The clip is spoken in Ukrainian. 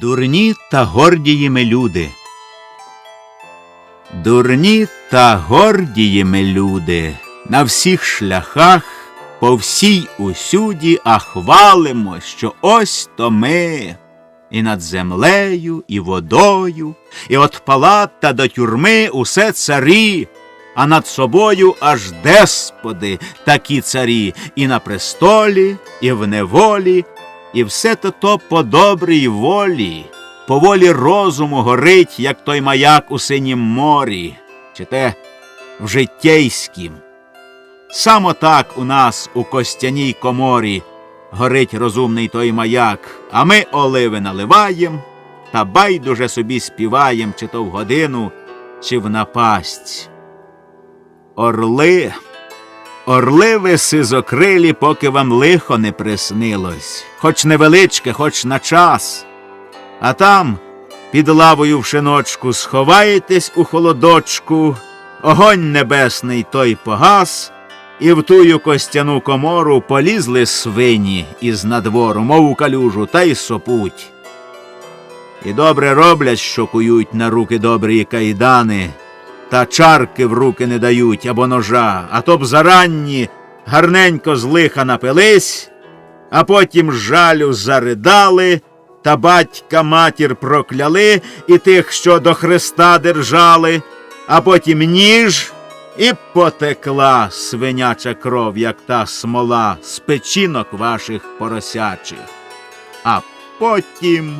Дурні та гордії ми люди. Дурні та гордії ми люди, на всіх шляхах, по всій усюді, а хвалимо, що ось то ми. І над землею, і водою, і от палат та до тюрми усе царі, а над собою аж десподи, такі царі, і на престолі, і в неволі, і все то то по добрій волі, по волі розуму горить, як той маяк у синім морі, чи те в життєйськім. Само так у нас у костяній коморі горить розумний той маяк, а ми оливи наливаєм та байдуже собі співаєм, чи то в годину, чи в напасть. Орли, орли ви сизокрилі, поки вам лихо не приснилось, хоч невеличке, хоч на час. А там, під лавою в шиночку, сховаєтесь у холодочку, огонь небесний той погас, і в тую костяну комору полізли свині із надвору, мов у калюжу, та й сопуть. І добре роблять, що кують на руки добрі кайдани, та чарки в руки не дають або ножа, а то б заранні гарненько з лиха напились, а потім жалю заридали, та батька матір прокляли і тих, що до Христа держали, а потім ніж і потекла свиняча кров, як та смола з печінок ваших поросячих. А потім.